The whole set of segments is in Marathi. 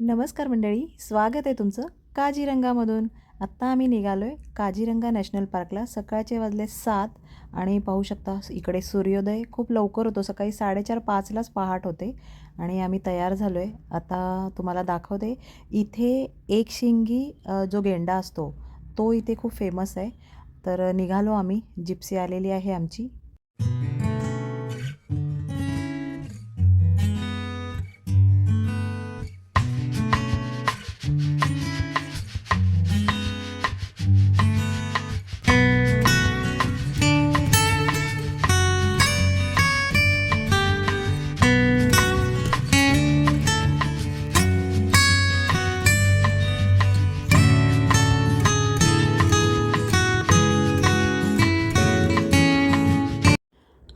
नमस्कार मंडळी स्वागत आहे तुमचं काजीरंगामधून. आत्ता आम्ही निघालो आहे काजीरंगा नॅशनल पार्कला. सकाळचे वाजले सात आणि पाहू शकता इकडे सूर्योदय खूप लवकर होतो. सकाळी साडेचार पाचलाच पहाट होते आणि आम्ही तयार झालो आहे आता तुम्हाला दाखवते इथे एक शिंगी जो गेंडा असतो तो इथे खूप फेमस आहे. तर निघालो आम्ही. जिप्सी आलेली आहे आमची.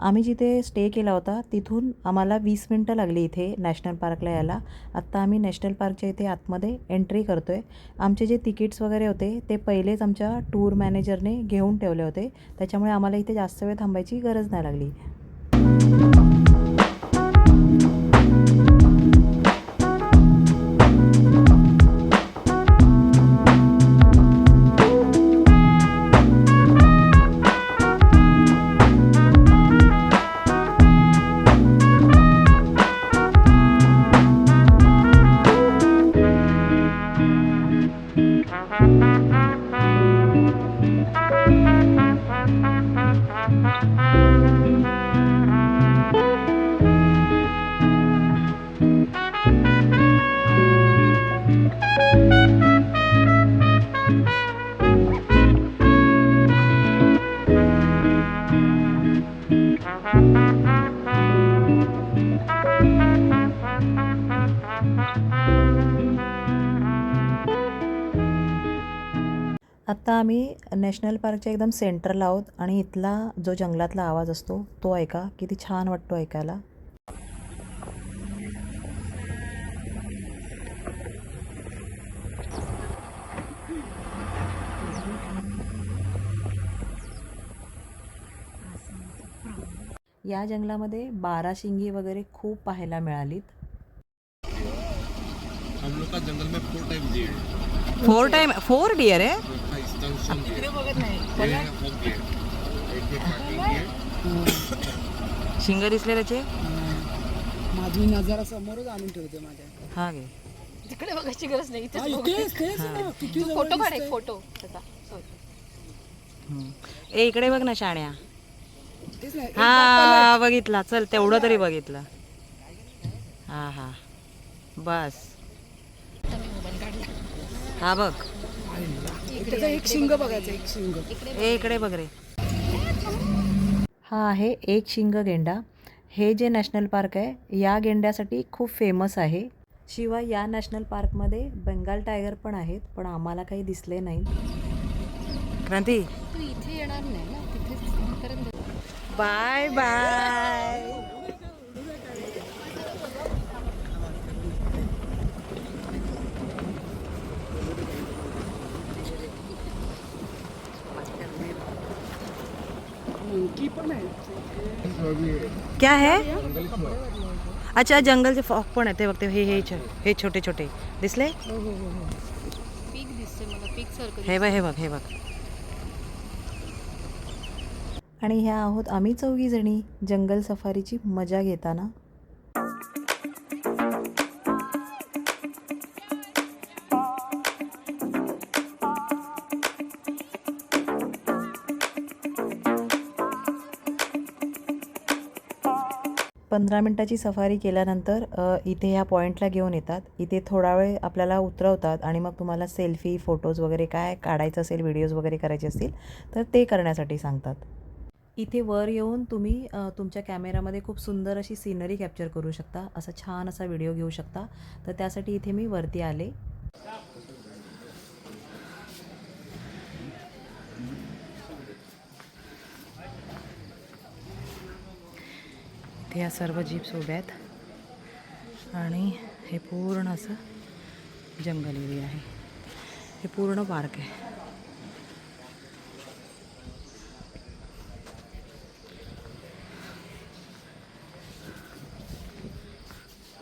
आम्ही जिथे स्टे केला होता तिथून आम्हाला वीस मिनटं लागली इथे नॅशनल पार्कला यायला. आत्ता आम्ही नॅशनल पार्कच्या इथे आतमध्ये एंट्री करतो आहे आमचे जे तिकीट्स वगैरे होते ते पहिलेच आमच्या टूर मॅनेजरने घेऊन ठेवले होते. त्याच्यामुळे आम्हाला इथे जास्त वेळ थांबायची गरज नाही लागली. आम्ही नॅशनल पार्कच्या एकदम सेंटरला आहोत आणि इथला जो जंगलातला आवाज असतो तो ऐका. किती छान वाटतो ऐकायला. या जंगलामध्ये बारा शिंगी वगैरे खूप पाहायला मिळालीत. हम लोग का जंगल में four time deer four time four deer आहे है? डियर शिंग दिसले त्याचे? माझी नजरा समोरच आणून ठेवते माझ्या. हा गे. तिकडे बघायची गरज नाही जवळ फोटो काढ. एक फोटो त्याचा. ए इकडे बघ ना शाण्या. हा बघितला. चल तेवढं तरी बघितलं. हा हा. बस. हा बघ. त्याचा एक शिंग बघायचं एक शिंग. इकडे बघ रे. हा आहे एक शिंग गेंडा. हे जे नॅशनल पार्क आहे या गेंड्यासाठी खूप फेमस आहे. शिवाय या नॅशनल पार्कमध्ये बेंगाल टायगर पण आहेत पण आम्हाला काही दिसले नाही. क्रांती. तू इथे येणार नाही ना बाय बाय. मंकी पण आहे. क्या है? अच्छा जंगलचे फॉक पण आहे ते बघते हे हे छ- हे छोटे छोटे. दिसले? पीक दिसते मला पीक सारखं हे बघ हे बघ हे बघ. आणि ह्या आहोत आम्ही चौघी जणी जंगल सफारीची मजा घेताना. पंधरा मिनटाची सफारी केल्यानंतर इथे ह्या पॉईंटला घेऊन येतात. इथे थोडा वेळ आपल्याला उतरवतात आणि मग तुम्हाला सेल्फी फोटोज वगैरे काय काढायचं असेल व्हिडिओज वगैरे करायचे असतील तर ते करण्यासाठी सांगतात. इथे वर येऊन तुम्ही तुमच्या कॅमेरामध्ये खूप सुंदर अशी सिनरी कॅप्चर करू शकता. असा छान असा व्हिडिओ घेऊ शकता. तर त्यासाठी इथे मी वरती आले. इथे या सर्व जीप्स उभ्या आहेत. आणि हे पूर्ण असं जंगल एरिया आहे. हे पूर्ण पार्क आहे.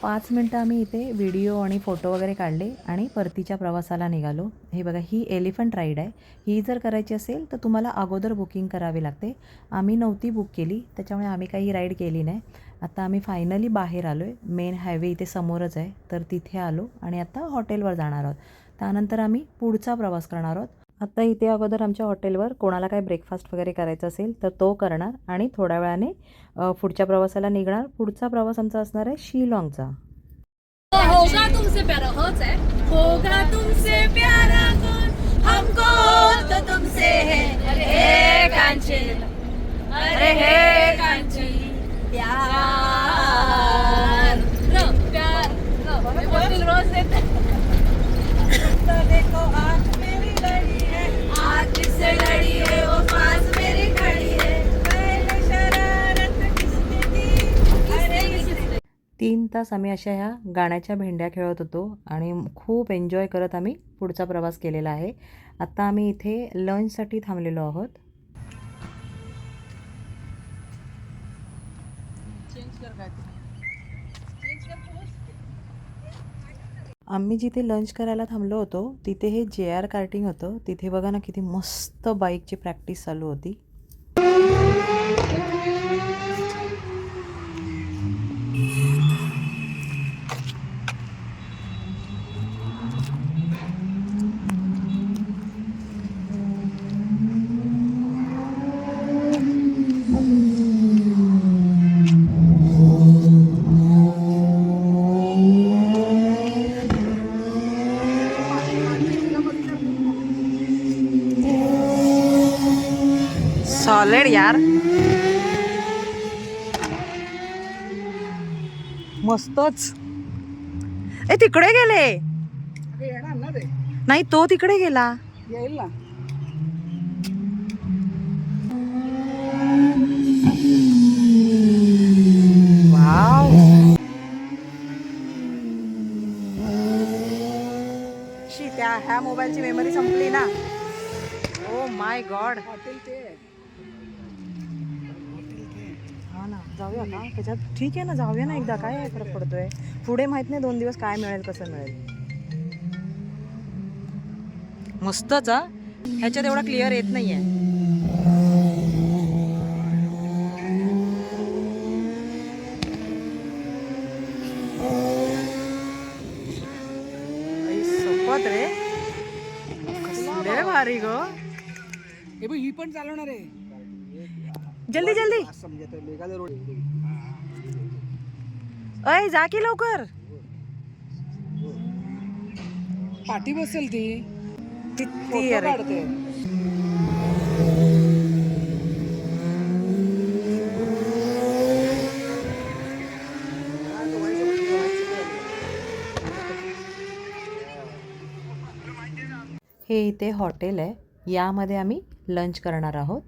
पाच मिनटं आम्ही इथे व्हिडिओ आणि फोटो वगैरे काढले आणि परतीच्या प्रवासाला निघालो. हे बघा ही एलिफंट राईड आहे. ही जर करायची असेल तर तुम्हाला अगोदर बुकिंग करावी लागते. आम्ही नव्हती बुक केली त्याच्यामुळे आम्ही काही राईड केली नाही. आता आम्ही फायनली बाहेर आलो आहे मेन हायवे इथे समोरच आहे. तर तिथे आलो आणि आता हॉटेलवर जाणार आहोत. त्यानंतर आम्ही पुढचा प्रवास करणार आहोत. आत्ता इथे अगोदर आमच्या हॉटेलवर कोणाला काय ब्रेकफास्ट वगैरे करायचा असेल तर तो करणार आणि थोड्या वेळाने पुढच्या प्रवासाला निघणार. पुढचा प्रवास आमचा असणार आहे शिलाँगचा. होगा तुमसे प्यारा होच आहे. होगा तुमसे प्यारा कौन हमको तो तुमसे है. अरे अरे हे प्यार. प्यार रोज देते. देखो आ तीन तास आम्ही अशा ह्या गाण्याच्या भेंड्या खेळत होतो आणि खूप एन्जॉय करत आम्ही पुढचा प्रवास केलेला आहे. आत्ता आम्ही इथे लंचसाठी थांबलेलो आहोत. आम्ही जिथे लंच करायला थांबलो होतो तिथे हे जे आर कार्टिंग होतं तिथे बघा ना किती मस्त बाईकची प्रॅक्टिस चालू होती. मस्तच. ए तिकडे गेले. येणार ना नाही तो तिकडे गेला. येईल ना. शी त्या ह्या मोबाईलची मेमरी संपली ना. ओ माय गॉड हॉटेल ते आहे. हा ना जाऊया का त्याच्यात ठीक आहे ना जाऊया ना एकदा. काय फरक पडतोय? पुढे माहीत नाही दोन दिवस काय मिळेल कसं मिळेल. मस्तच हा. ह्याच्यात एवढा क्लिअर येत नाहीये. रे. भारी ग. हे ही पण चालवणार आहे. जल्दी जल्दी. अय जा की लवकर. पाठी बसेल ती. किती फोटो अरे. काढते. हे इथे हॉटेल आहे. यामध्ये आम्ही लंच करणार आहोत.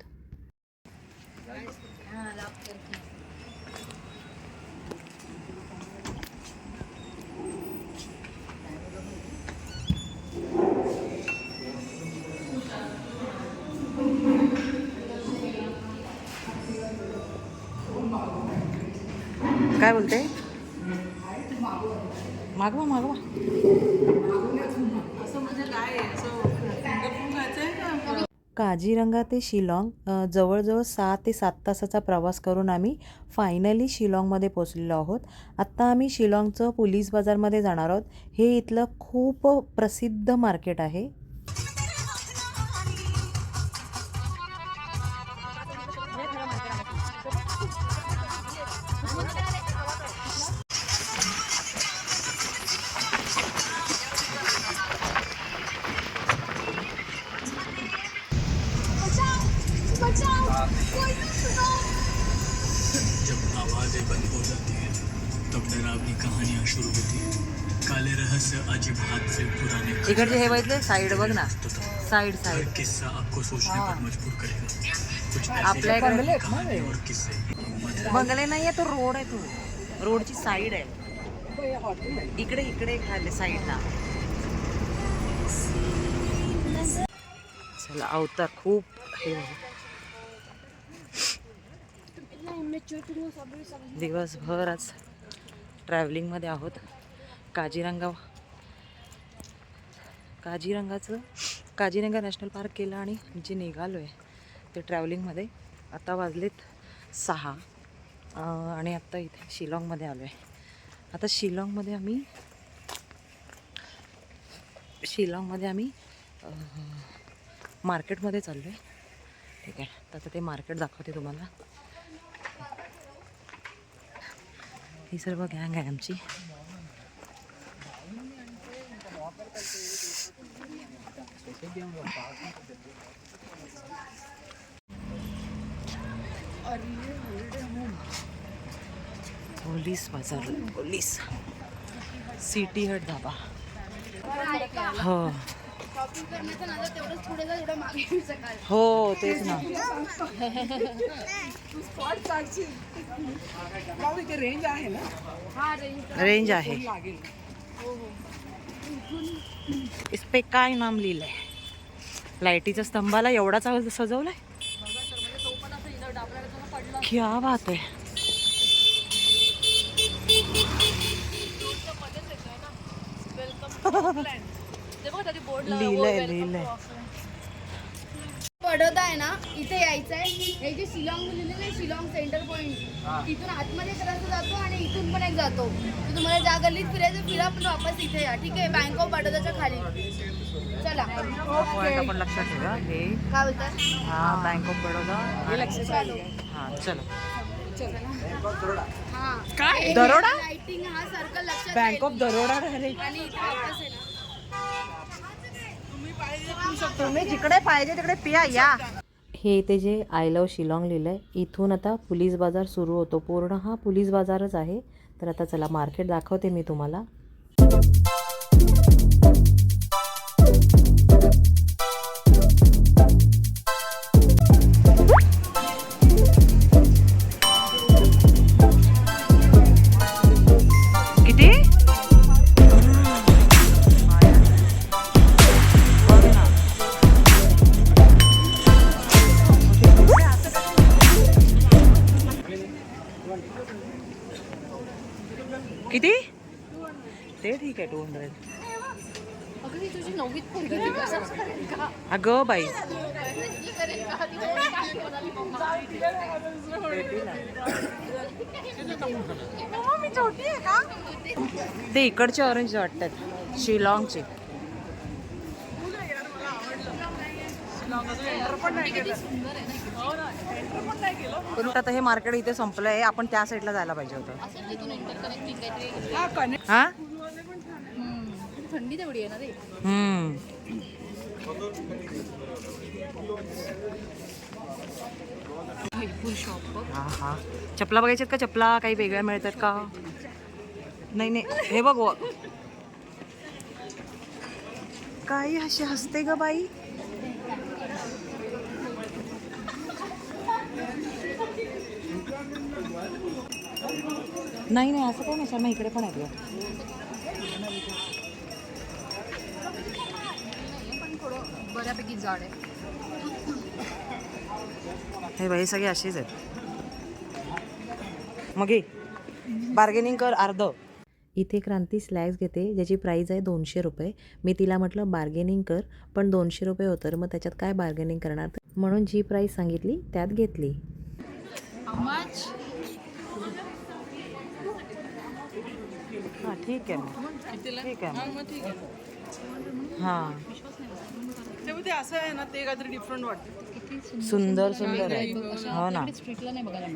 काझीरंगा ते शिलाँग जवळजवळ सहा ते सात तासाचा प्रवास करून आम्ही फायनली शिलाँगमध्ये पोचलेलो आहोत. आत्ता आम्ही शिलाँगचं पोलीस बाजारमध्ये जाणार आहोत. हे इथलं खूप प्रसिद्ध मार्केट आहे. काले रहस्य अजीब हाथ से पुराने इकडचे हे बघितले साईड बघ ना साईड साईड किस्सा आपको सोचने पर मजबूर करेगा। कुछ आपल्या इकडे कहानी और किस्से। बंगले नाही आहे तो रोड आहे तो। रोडची साईड आहे हे। इकडे इकडे खाली साईडला चला अवतार खूप हे. दिवसभर आज ट्रॅव्हलिंगमध्ये आहोत. काजीरंगा काजीरंगाचं काजीरंगा नॅशनल पार्क केलं आणि जे निघालो आहे ते ट्रॅव्हलिंगमध्ये. आता वाजलेत सहा आणि आत्ता इथे शिलाँगमध्ये आलो आहे आता शिलाँगमध्ये आम्ही शिलाँगमध्ये आम्ही मार्केटमध्ये चाललो आहे ठीक आहे तर आता ते मार्केट दाखवते तुम्हाला. ही सर्व गँग आहे आमची. पोलीस बाजार पोलीस. सिटी हट धाबा हो. हो तेच ना रेंज आहे ना. रेंज आहे. इस पे काय नाम लिहिलंय? लाईटीच्या स्तंभाला एवढा चांगला सजवलाय? क्या बात आहे. लिहिलंय लिहिलंय. बडोदा आहे ना इथे यायचं आहे हे जे शिलाँग लिहिलेलं आहे शिलाँग सेंटर पॉईंट तिथून आतमध्ये करायचं जातो आणि इथून पण एक जातो. तर तुम्हाला ज्या गल्लीत फिरायचं फिरा पण वापस इथे या. ठीक आहे? बँक ऑफ बडोदाच्या खाली. आपण लक्षात ठेवा. हे काय बोलतात हा बँक ऑफ बडोदा हा चलो. हा. काय? दरोडा? हा बँक ऑफ दरोडा तुम्ही जिकडे पाहिजे तिकडे पिया या. हे इथे जे आय लव शिलाँग लिहिलं आहे इथून आता पोलीस बाजार सुरू होतो. पूर्ण हा पोलीस बाजारच आहे. तर आता चला मार्केट दाखवते मी तुम्हाला. किती? ते ठीक आहे टू हंड्रेड अगं ही बाई. ते इकडचे ऑरेंज वाटतात शिलाँगचे. पण आता हे मार्केट इथे संपलं आहे. आपण त्या साईडला जायला पाहिजे होतं. हा हा. थंडी तेवढी आहे ना रे. हा हा. चपला बघायच्यात का? चपला काही वेगळ्या मिळतात का? नाही नाही. हे बघ काही अशी हसते ग बाई. नाही नाही असं काही नाही मग इकडे पण आहे गं. पण थोडं बऱ्यापैकी जाड आहे. हे बाई सगळे असेच आहेत. मग बार्गेनिंग कर अर्ध. इथे क्रांती स्लॅक्स घेते ज्याची प्राईज आहे दोनशे रुपये. मी तिला म्हटलं बार्गेनिंग कर. पण दोनशे रुपये होतं तर मग त्याच्यात काय बार्गेनिंग करणार? म्हणून जी प्राईस सांगितली त्यात घेतली. हां ठीक आहे मग ठीक आहे मग. हां. ते असं आहे ना ते काहीतरी डिफरंट वाटतं. सुंदर सुंदर आहे. हो ना.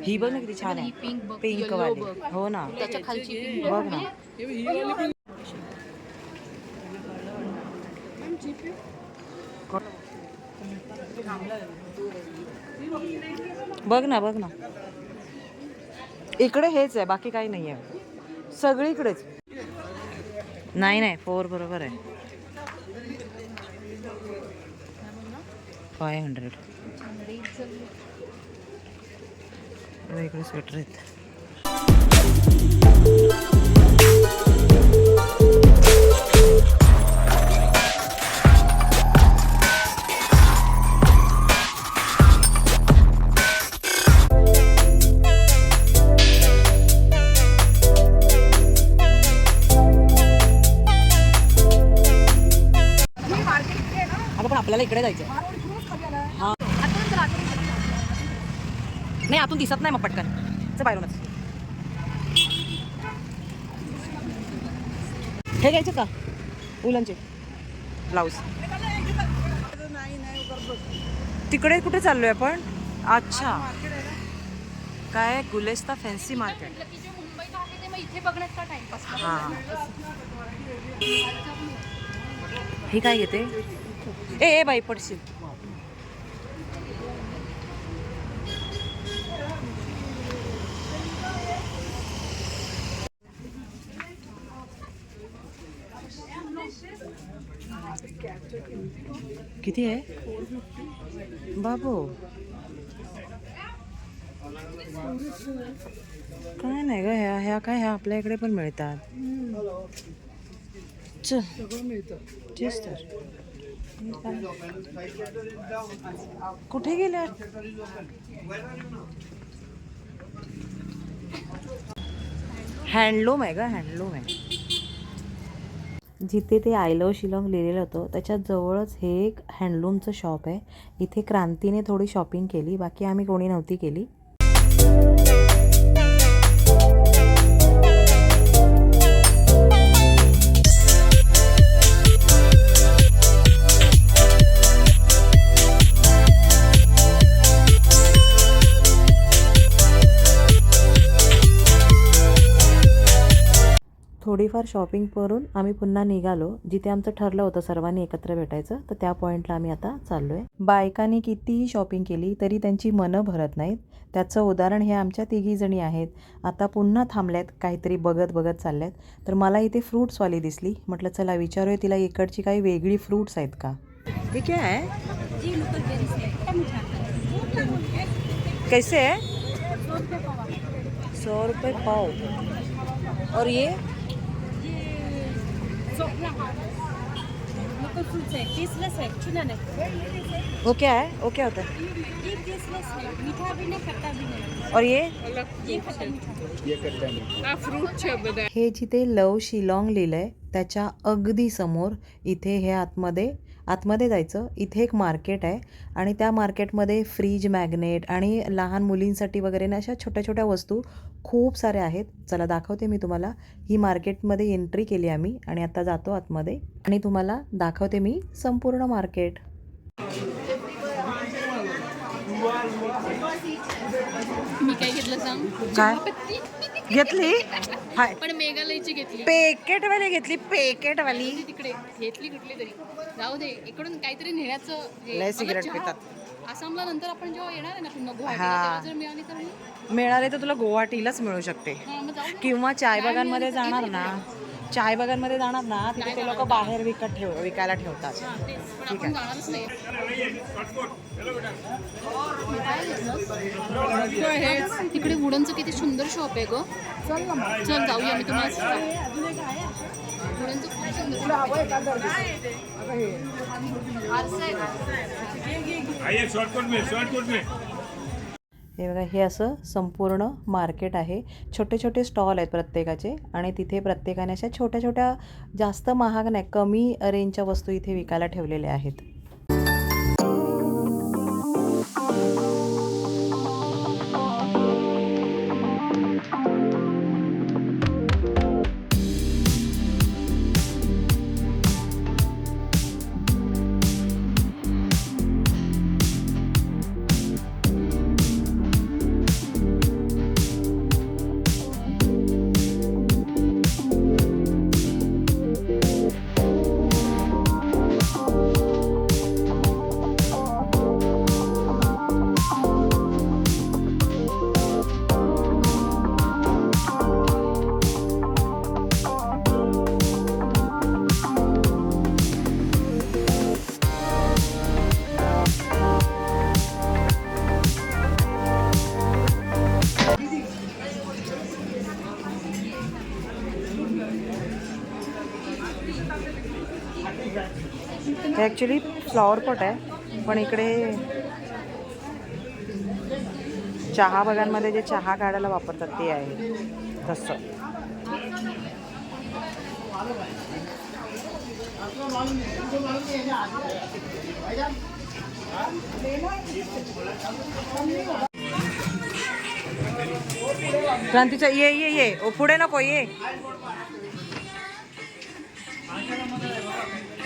ही बघ ना किती छान आहे. पिंक वाली. हो ना. त्याच्या खालची बघ. ना. बघ ना बघ ना. इकडे हेच आहे बाकी काही नाही आहे सगळीकडेच. नाही नाही फोर बरोबर आहे. फाय हंड्रेड वेगळे स्वेटर आहेत. इकडे जायचं नाही आतून दिसत नाही मग पटकन. चल बाहेरूनच. हे घ्यायचे का? उलनचे ब्लाऊज. तिकडे कुठे चाललोय आपण? अच्छा. काय? गुलेस्ता फॅन्सी मार्केट हे काय घेते? ए ए बाई पडशील. किती आहे? बाबू. काय नाही ग ह्या ह्या काय ह्या आपल्या इकडे पण मिळतात. चल. तेच तर. कुठे गेल्या? हँडलूम आहे का हँडलूम आहे. जिथे ते आय लव शिलाँग लिहिलेलं होतं त्याच्या जवळच हे एक हँडलूमचं शॉप आहे. इथे क्रांतीने थोडी शॉपिंग केली बाकी आम्ही कोणी नव्हती केली. थोडीफार शॉपिंग करून आम्ही पुन्हा निघालो जिथे आमचं ठरलं होतं सर्वांनी एकत्र भेटायचं तर त्या पॉईंटला आम्ही आता चाललो आहे बायकांनी कितीही शॉपिंग केली तरी त्यांची मनं भरत नाहीत. त्याचं उदाहरण हे आमच्या तिघीजणी आहेत. आता पुन्हा थांबल्यात काहीतरी बघत बघत चालल्यात. तर मला इथे फ्रूट्सवाली दिसली. म्हटलं चला विचारूया तिला इकडची काही वेगळी फ्रूट्स आहेत का? ठीक आहे. कैसे है? सौ रुपये पाव. और ये? लोकल फ्रूट्स है टेस्टलेस है चुना नहीं वो क्या है? वो क्या होता है? ये? टेस्टलेस है मीठा। भी नहीं खट्टा भी नहीं और ये ये खट्टा मीठा हे जिथे लव शिलाँग लिहिलंय त्याच्या अगदी समोर इथे हे आतमध्ये आतमध्ये जायचं. इथे एक मार्केट आहे आणि त्या मार्केटमध्ये फ्रीज मॅग्नेट आणि लहान मुलींसाठी वगैरे ना अशा छोट्या छोट्या वस्तू खूप साऱ्या आहेत. चला दाखवते मी तुम्हाला. ही मार्केटमध्ये एंट्री केली आम्ही आणि आता जातो आतमध्ये. आणि तुम्हाला दाखवते मी संपूर्ण मार्केट. मी काय घेतलं सांग? काय? घेतली? हाय पण मेघालयची घेतली पेकेटवाली घेतली पेकेटवाली ती तिकडे घेतली कुठली तरी जाऊ दे इकडून काहीतरी नेण्याचं हे. लय सिगरेट चहा- पितात. आसामला नंतर आपण जेव्हा येणार आहे ना पुन्हा हा. तेव्हा जर मिळाली तर मी मिळाले तर तुला गुवाहाटीलाच मिळू शकते हा, मग जाऊ ना. किंवा चाय बागांमध्ये जाणार ना चाय बागांमध्ये जाणार ना तिथे ते लोक बाहेर विकत ठेव विकायला ठेवतात. हा, ठीक आहे. तिकडे वुडनचं किती सुंदर शॉप आहे ग. चल जाऊया मी तुम्हाला. वुडनचं खूप सुंदर शॉर्टकट में शॉर्टकट में. हे बघा हे असं संपूर्ण मार्केट आहे. छोटे छोटे स्टॉल आहेत प्रत्येकाचे आणि तिथे प्रत्येकाने अशा छोट्या छोट्या जास्त महाग नाही कमी रेंजच्या वस्तू इथे विकायला ठेवलेल्या आहेत. हे ॲक्च्युली फ्लॉवर पॉट आहे. पण इकडे चहा बागांमध्ये जे चहा काढायला वापरतात ते आहे. तसं. क्रांतीचा ये ये ये. ओ, पुढे नको ये.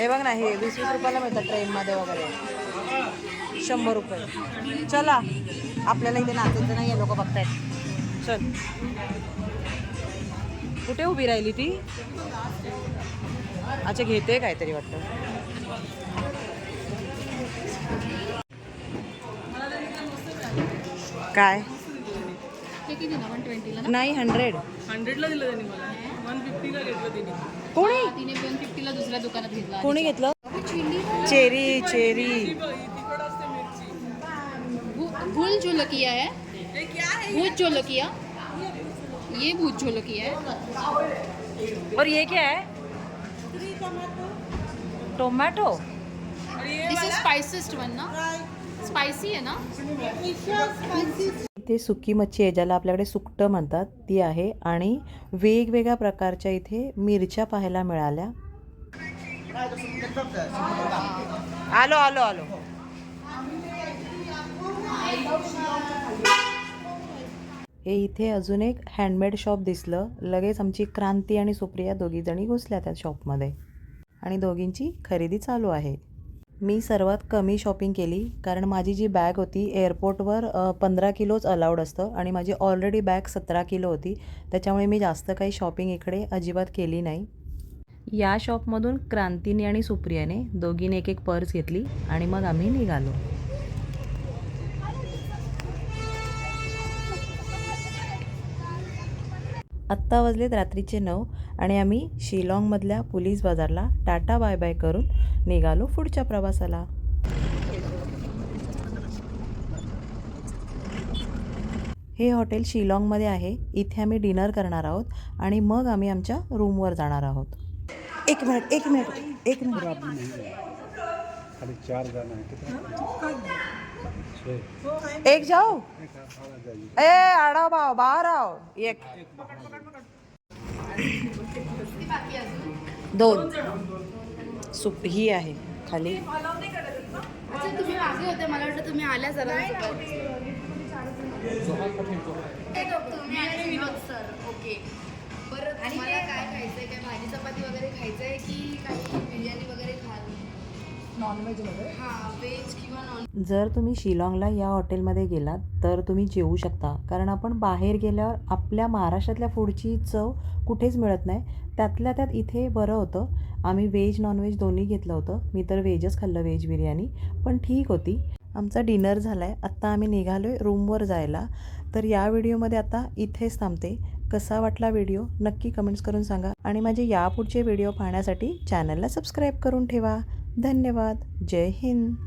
हे बघ ना हे वीस वीस रुपयाला मिळतात ट्रेनमध्ये वगैरे. शंभर रुपये. चला आपल्याला इथे नाचायचं नाही लोक बघतायत. चल. कुठे उभी राहिली ती? अच्छा घेते काहीतरी वाटतं. काय? नाही हंड्रेड हंड्रेडला दिलं त्यांनी मला. वन फिफ्टीला घेतलं त्यांनी कोणी? तिने वन फिफ्टीला दुसऱ्या दुकानात घेतला कोणी घेतलं? Cherry cherry. भूल झोलकिया है भूत झोलकिया ये भूत झोलकिया है और ये क्या है? Tomato this is spiciest one ना? स्पाइसी है ना? इथे सुकी मच्छी आहे ज्याला आपल्याकडे सुकटं म्हणतात ती आहे. आणि वेगवेगळ्या प्रकारच्या इथे मिरच्या पाहायला मिळाल्या. आलो आलो आलो. हे इथे अजून एक हँडमेड शॉप दिसलं. लगेच आमची क्रांती आणि सुप्रिया दोघीजणी घुसल्या त्या शॉपमध्ये आणि दोघींची खरेदी चालू आहे. मी सर्वात कमी शॉपिंग केली कारण माझी जी बॅग होती एअरपोर्टवर पंधरा किलोच अलाउड असतं आणि माझी ऑलरेडी बॅग सतरा किलो होती. त्याच्यामुळे मी जास्त काही शॉपिंग इकडे अजिबात केली नाही. या शॉपमधून क्रांतीने आणि सुप्रियाने दोघीने एक एक पर्स घेतली आणि मग आम्ही निघालो. आत्ता वाजलेत रात्रीचे नऊ आणि आम्ही शिलाँगमधल्या पोलीस बाजारला टाटा बाय बाय करून निघालो पुढच्या प्रवासाला. हे हॉटेल शिलाँगमध्ये आहे. इथे आम्ही डिनर करणार आहोत आणि मग आम्ही आमच्या रूमवर जाणार आहोत. एक मिनिट एक मिनिट एक मिनिट. एक जाओ। ए आडा भाव बाहेर आओ। एक। दोन। सुप ही आहे खाली। अच्छा तुम्ही मागे होते मला वाटतं तुम्ही आल्या सर तुम्ही आले विनोद सर. ओके. बरं आणि मला काय खायचंय? काय भाजी चपाती वगैरे खायचंय की काही बिर्याणी वगैरे खाल नॉनव्हेजमध्ये हां जर तुम्ही शिलाँगला या हॉटेलमध्ये गेलात तर तुम्ही जेवू शकता. कारण आपण बाहेर गेल्यावर आपल्या महाराष्ट्रातल्या फूडची चव कुठेच मिळत नाही. त्यातल्या त्यात इथे बरं होतं. आम्ही व्हेज नॉनव्हेज दोन्ही घेतलं होतं. मी तर व्हेजच खाल्लं व्हेज बिर्याणी. पण ठीक होती. आमचा डिनर झाला आहे आत्ता आम्ही निघालो आहे रूमवर जायला. तर या व्हिडिओमध्ये आता इथेच थांबते. कसा वाटला व्हिडिओ नक्की कमेंट्स करून सांगा. आणि माझे यापुढचे व्हिडिओ पाहण्यासाठी चॅनलला सबस्क्राईब करून ठेवा. धन्यवाद. जय हिंद.